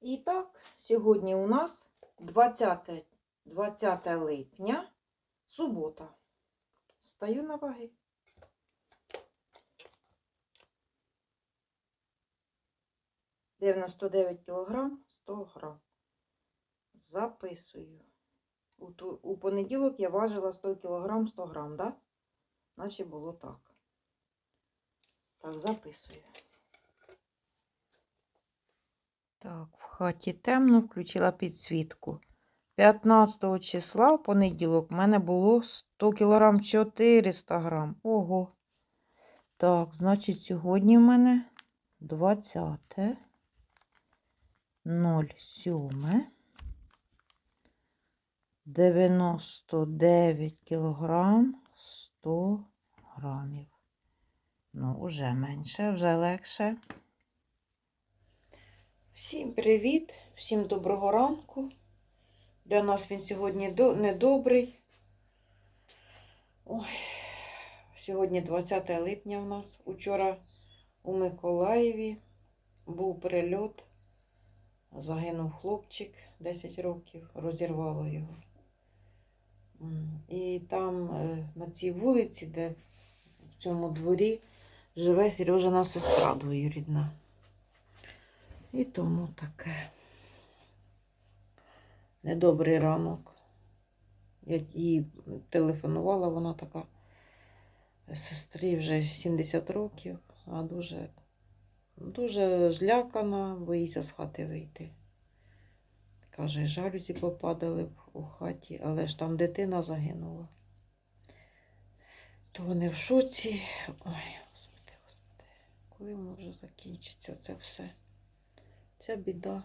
І так, сьогодні у нас 20, 20 липня, субота. Стаю на ваги. Дев'яносто дев'ять кілограм 100 грам. Записую. У, ту- у понеділок я важила 100 кілограм 100 грам, да? Наче було так. Так, записую. Так, в хаті темно, включила підсвітку. 15 числа в понеділок в мене було 100 кг 400 грам. Ого. Так, значить, сьогодні в мене 20. 07. 99 кілограм 100 грамів. Ну, вже менше, вже легше. Всім привіт, всім доброго ранку. Для нас він сьогодні до- недобрий. Ой, сьогодні 20 липня у нас. Учора у Миколаєві був прильот. Загинув хлопчик 10 років, розірвало його. І там е, на цій вулиці, де в цьому дворі живе Сережина сестра двоюрідна. І тому таке. Недобрий ранок. Я їй телефонувала, вона така сестрі вже 70 років, а дуже, дуже злякана, боїться з хати вийти. Каже, жалюзі попадали у хаті, але ж там дитина загинула. То вони в шоці. Ой, господи, господи, коли вже закінчиться це все? Ця біда.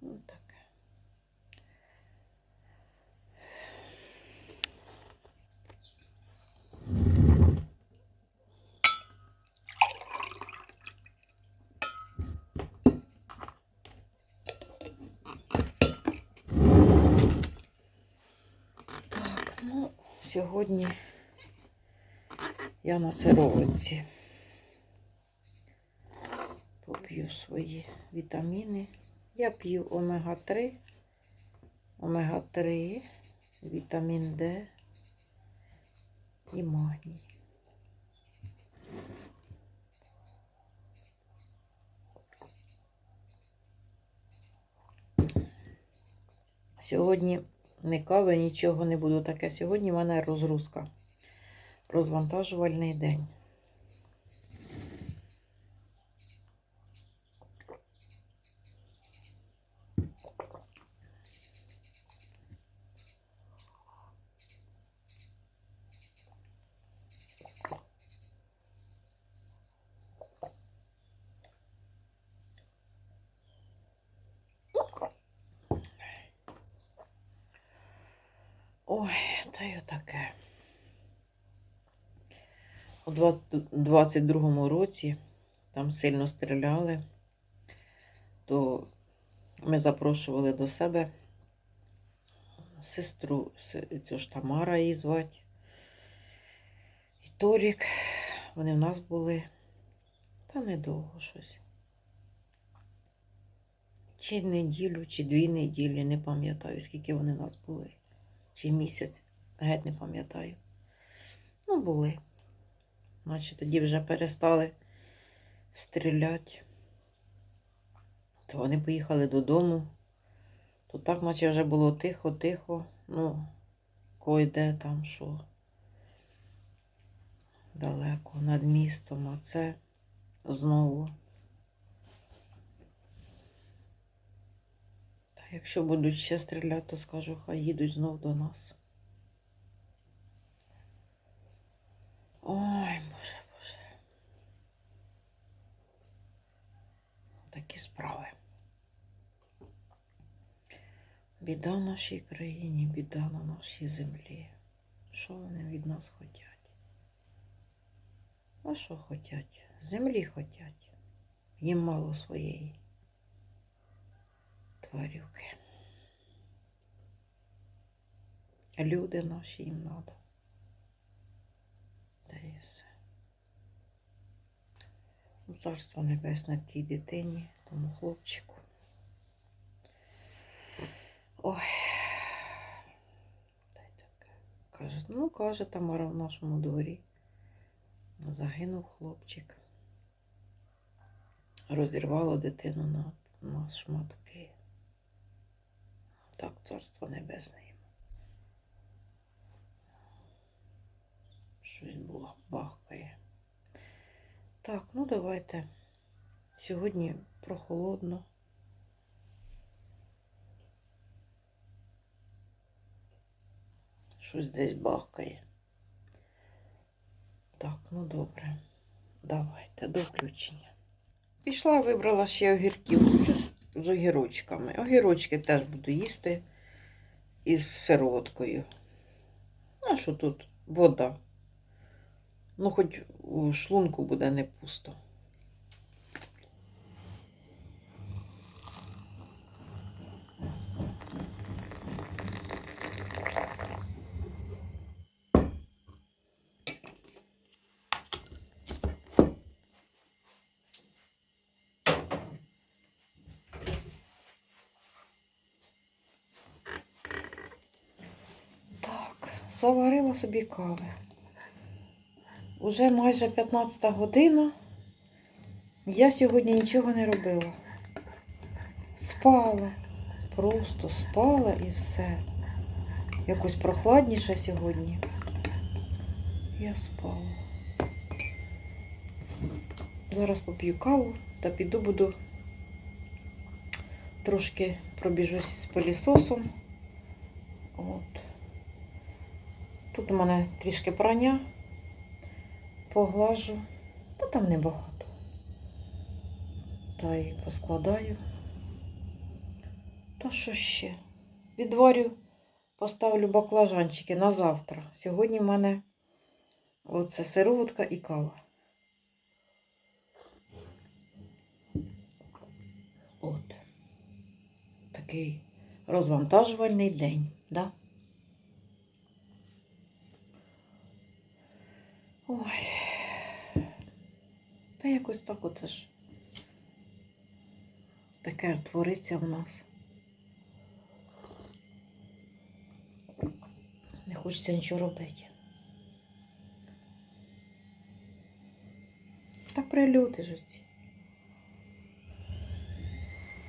Ну, таке. Так, ну, сьогодні я на сировиці поп'ю свої вітаміни. Я п'ю омега-3, омега-3, вітамін Д і магній. Сьогодні не кави, нічого не буду таке. Сьогодні в мене розгрузка. Розвантажувальний день. Ой, та й отаке. У 22-му році там сильно стріляли, то ми запрошували до себе сестру, цю ж Тамара її звати. І Торік. Вони в нас були. Та недовго щось. Чи неділю, чи дві неділі, не пам'ятаю, скільки вони в нас були. Чи місяць, геть не пам'ятаю. Ну, були. Значить, тоді вже перестали стріляти. То вони поїхали додому. То так, наче вже було тихо-тихо. Ну, койде там що. Далеко над містом, а це знову. Та якщо будуть ще стріляти, то скажу, хай їдуть знов до нас. Ой, боже, боже. Такі справи. Біда в нашій країні, біда на нашій землі. Що вони від нас хочуть? А що хочуть? Землі хочуть. Їм мало своєї тварюки. Люди наші їм треба. Та все. Царство небесне тій дитині, тому хлопчику. Ой. Та таке. Каже, ну, каже Тамара в нашому дворі. Загинув хлопчик. Розірвало дитину на, на шматки. Так, царство небесне Щось бахкає. Так, ну давайте. Сьогодні прохолодно. Щось десь бахкає. Так, ну добре. Давайте до включення. Пішла, вибрала ще огірків з огірочками. Огірочки теж буду їсти із сироваткою. А що тут вода? Ну, хоч у шлунку буде не пусто. Так, заварила собі кави. Уже майже 15 година. Я сьогодні нічого не робила. Спала. Просто спала і все. Якось прохладніше сьогодні. Я спала. Зараз поп'ю каву та піду буду трошки пробіжусь з пилісосом. От. Тут у мене трішки прання поглажу, та там небагато. Та й поскладаю. Та що ще? Відварю, поставлю баклажанчики на завтра. Сьогодні в мене оце сироватка і кава. От. Такий розвантажувальний день, да? Ой. Та якось так оце ж. Таке твориться в нас. Не хочеться нічого робити. Та прильоти ж ці.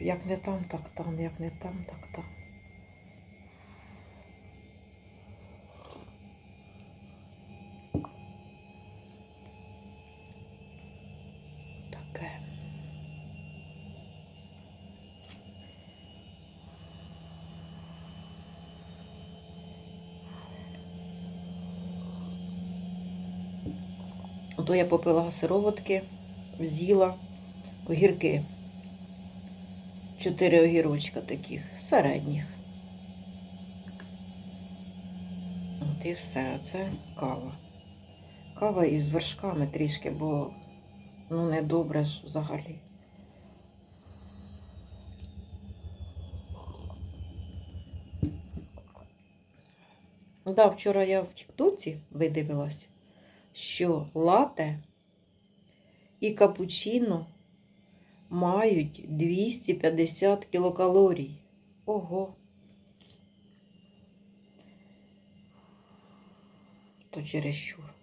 Як не там, так там, як не там, так там. Таке. Ото я попила сироватки, з'їла огірки. Чотири огірочка таких, середніх. От і все, це кава. Кава із вершками трішки, бо ну не добре ж взагалі. Да, вчора я в Тіктоці видивилась, що лате і капучино мають 250 кілокалорій. Ого. То чересчур.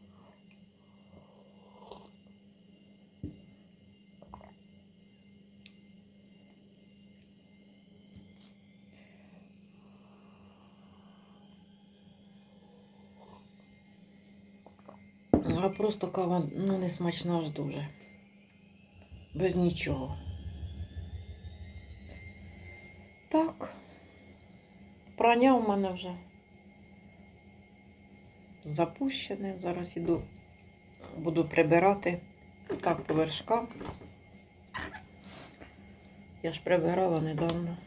А просто кава ну, не смачна ж дуже. Без нічого. Так. Прання у мене вже запущене. Зараз іду, буду прибирати так по вершкам. Я ж прибирала недавно.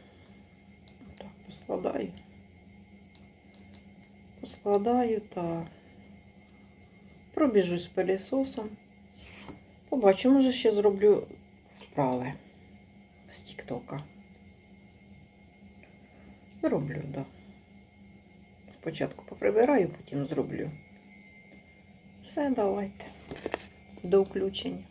Так, поскладаю. Поскладаю та пробіжусь пилісосом. Побачу, може ще зроблю вправи з Тіктока. Зроблю, так. Да. Спочатку поприбираю, потім зроблю. Все, давайте. До включення.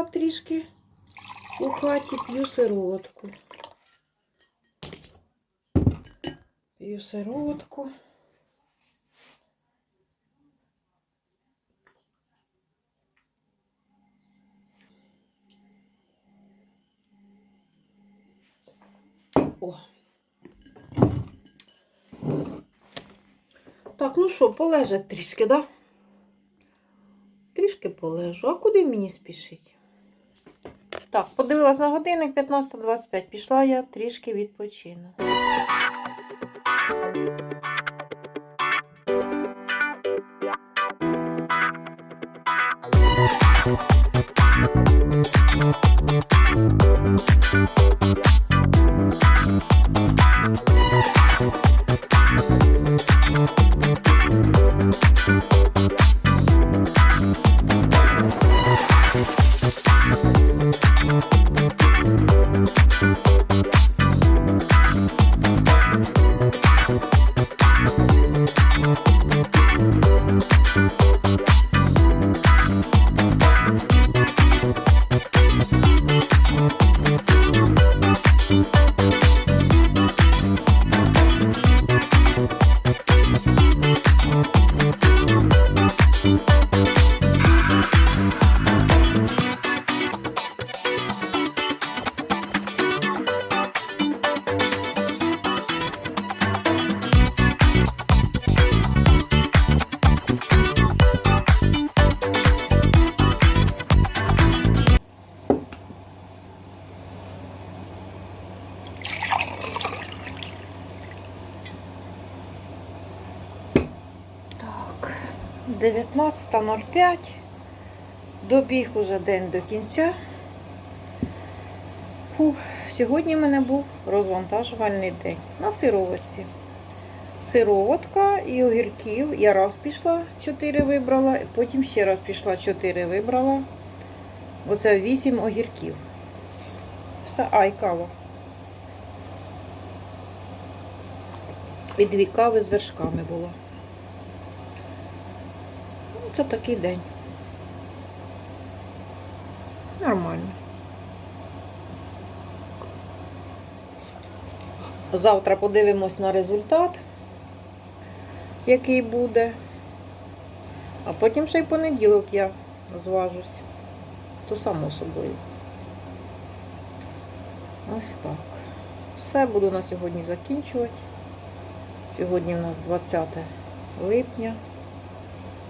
Підмарафетила трішки у хаті, п'ю сироватку. П'ю сироватку. О. Так, ну що, полежать трішки, да? Трішки полежу. А куди мені спішить? Так, подивилась на годинник 15.25. Пішла я трішки відпочину. Так, 19.05. Добіг уже день до кінця. Фух, сьогодні в мене був розвантажувальний день на сироватці. Сироватка і огірків. Я раз пішла, 4 вибрала, потім ще раз пішла, 4 вибрала. Оце 8 огірків. Все, а, і кава. І дві кави з вершками було. Це такий день. Нормально. Завтра подивимось на результат, який буде. А потім ще й понеділок я зважусь. То само собою. Ось так. Все буду на сьогодні закінчувати. Сьогодні у нас 20 липня.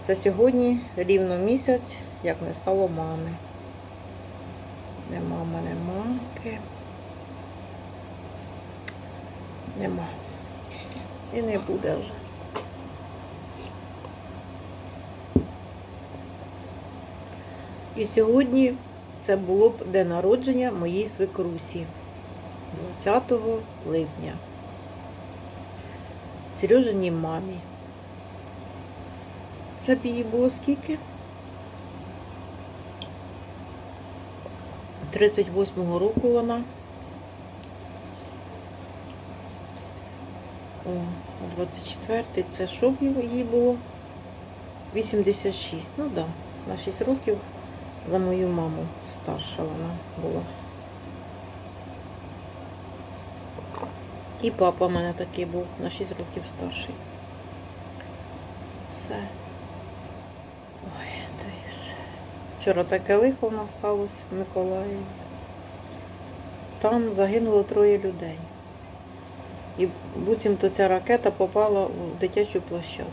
Це сьогодні рівно місяць, як не стало мами. Нема мене мамки. Нема. І не буде вже. І сьогодні це було б день народження моїй свекрусі 20 липня. Сережиній мамі. Це б їй було скільки? 38-го року вона. О, 24-й це що б їй було? 86. Ну так, да, на 6 років за мою маму старша вона була. І папа в мене такий був на 6 років старший. Все. Ой, та й все. Вчора таке лихо в нас сталося в Миколаєві. Там загинуло троє людей. І буцімто ця ракета попала в дитячу площадку.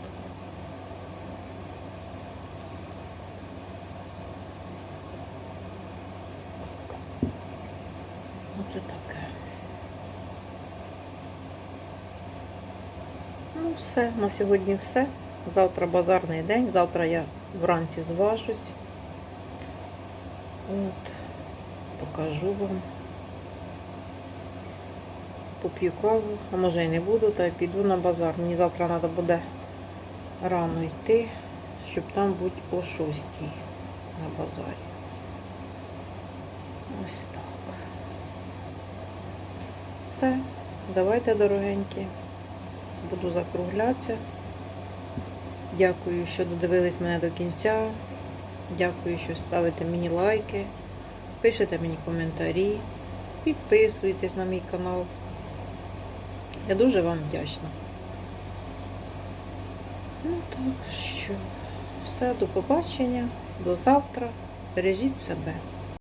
Оце таке. Ну, все, на сьогодні все. Завтра базарний день, завтра я вранці зважусь. От, покажу вам. Поп'ю каву, а може і не буду, та й піду на базар. Мені завтра треба буде рано йти, щоб там бути о 6 на базарі. Ось так. Все, давайте, дорогенькі. Буду закруглятися. Дякую, що додивились мене до кінця. Дякую, що ставите мені лайки, пишете мені коментарі, підписуйтесь на мій канал. Я дуже вам вдячна. Ну так що, все, до побачення, до завтра. Бережіть себе.